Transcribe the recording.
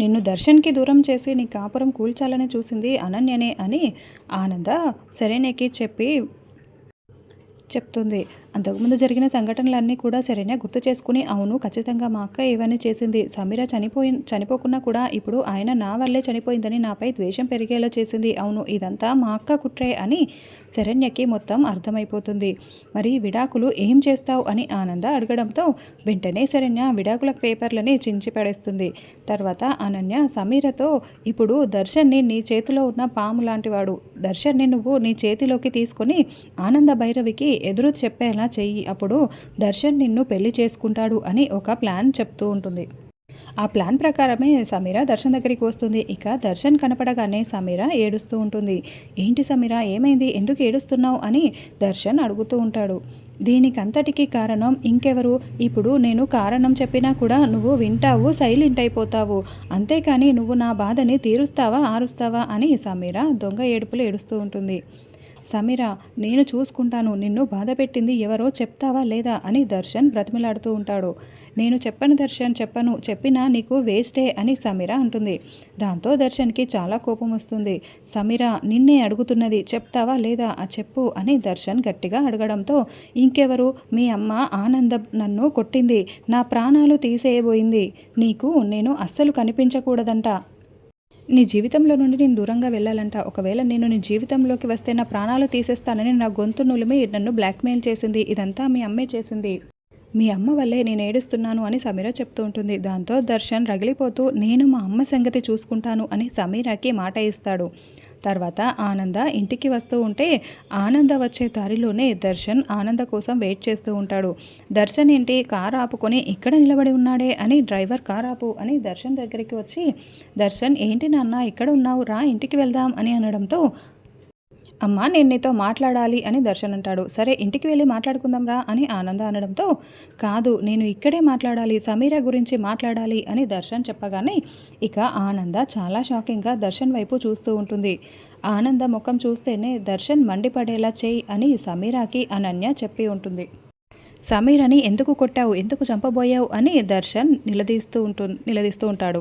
నిన్ను దర్శన్కి దూరం చేసి నీ కాపురం కూల్చాలని చూసింది అనన్యనే అని ఆనంద సరేనేకి చెప్పి చెప్తుంది. అంతకుముందు జరిగిన సంఘటనలన్నీ కూడా శరణ్య గుర్తు చేసుకుని అవును ఖచ్చితంగా మా అక్క ఏవని చేసింది. సమీర చనిపోయి చనిపోకున్నా కూడా ఇప్పుడు ఆయన నా వల్లే చనిపోయిందని నాపై ద్వేషం పెరిగేలా చేసింది. అవును ఇదంతా మా అక్క కుట్రే అని శరణ్యకి మొత్తం అర్థమైపోతుంది. మరి విడాకులు ఏం చేస్తావు అని ఆనంద అడగడంతో వెంటనే శరణ్య విడాకుల పేపర్లని చించి పడేస్తుంది. తర్వాత అనన్య సమీరతో ఇప్పుడు దర్శన్ని నీ చేతిలో ఉన్న పాము లాంటివాడు. దర్శన్ని నువ్వు నీ చేతిలోకి తీసుకొని ఆనంద భైరవికి ఎదురు చెప్పేలా చెయ్యి అప్పుడు దర్శన్ నిన్ను పెళ్ళి చేసుకుంటాడు అని ఒక ప్లాన్ చెప్తూ ఉంటుంది. ఆ ప్లాన్ ప్రకారమే సమీర దర్శన్ దగ్గరికి వస్తుంది. ఇక దర్శన్ కనపడగానే సమీర ఏడుస్తూ ఉంటుంది. ఏంటి సమీర ఏమైంది? ఎందుకు ఏడుస్తున్నావు? అని దర్శన్ అడుగుతూ ఉంటాడు. దీనికంతటికీ కారణం ఇంకెవరు? ఇప్పుడు నేను కారణం చెప్పినా కూడా నువ్వు వింటావు సైలెంట్ అయిపోతావు. అంతేకాని నువ్వు నా బాధని తీరుస్తావా ఆరుస్తావా? అని సమీర దొంగ ఏడుపులు ఏడుస్తూ ఉంటుంది. సమీర నేను చూసుకుంటాను. నిన్ను బాధ పెట్టింది ఎవరో చెప్తావా లేదా అని దర్శన్ బ్రతిమలాడుతూ ఉంటాడు. నేను చెప్పను దర్శన్ చెప్పను. చెప్పినా నీకు వేస్టే అని సమీర అంటుంది. దాంతో దర్శన్కి చాలా కోపం వస్తుంది. సమీర నిన్నే అడుగుతున్నది చెప్తావా లేదా? ఆ చెప్పు అని దర్శన్ గట్టిగా అడగడంతో ఇంకెవరు? మీ అమ్మ ఆనందం నన్ను కొట్టింది. నా ప్రాణాలు తీసేయబోయింది. నీకు నేను అస్సలు కనిపించకూడదంట. నీ జీవితంలో నుండి నేను దూరంగా వెళ్ళాలంట. ఒకవేళ నేను నీ జీవితంలోకి వస్తే నా ప్రాణాలు తీసేస్తానని నా గొంతు నులిమి నన్ను బ్లాక్మెయిల్ చేసింది. ఇదంతా మీ అమ్మే చేసింది. మీ అమ్మ వల్లే నేను ఏడుస్తున్నాను అని సమీర చెప్తూ ఉంటుంది. దాంతో దర్శన్ రగిలిపోతూ నేను మా అమ్మ సంగతి చూసుకుంటాను అని సమీరాకి మాట ఇస్తాడు. తర్వాత ఆనంద ఇంటికి వస్తూ ఉంటే ఆనంద వచ్చే దారిలోనే దర్శన్ ఆనంద కోసం వెయిట్ చేస్తూ ఉంటాడు. దర్శన్ ఏంటి? కార్ ఆపుకొని ఇక్కడ నిలబడి ఉన్నాడే అని డ్రైవర్ కార్ ఆపు అని దర్శన్ దగ్గరికి వచ్చి దర్శన్ ఏంటి నాన్న? ఇక్కడ ఉన్నావు రా ఇంటికి వెళ్దాం అని అనడంతో అమ్మ నేను నీతో మాట్లాడాలి అని దర్శన్ అంటాడు. సరే ఇంటికి వెళ్ళి మాట్లాడుకుందాం రా అని ఆనంద అనడంతో కాదు నేను ఇక్కడే మాట్లాడాలి సమీర గురించి మాట్లాడాలి అని దర్శన్ చెప్పగానే ఇక ఆనంద చాలా షాకింగ్గా దర్శన్ వైపు చూస్తూ ఉంటుంది. ఆనంద ముఖం చూస్తేనే దర్శన్ మండిపడేలా చేయి అని సమీరాకి అనన్య చెప్పి ఉంటుంది. సమీరని ఎందుకు కొట్టావు ఎందుకు చంపబోయావు అని దర్శన్ నిలదీస్తూ ఉంటు నిలదీస్తూ ఉంటాడు.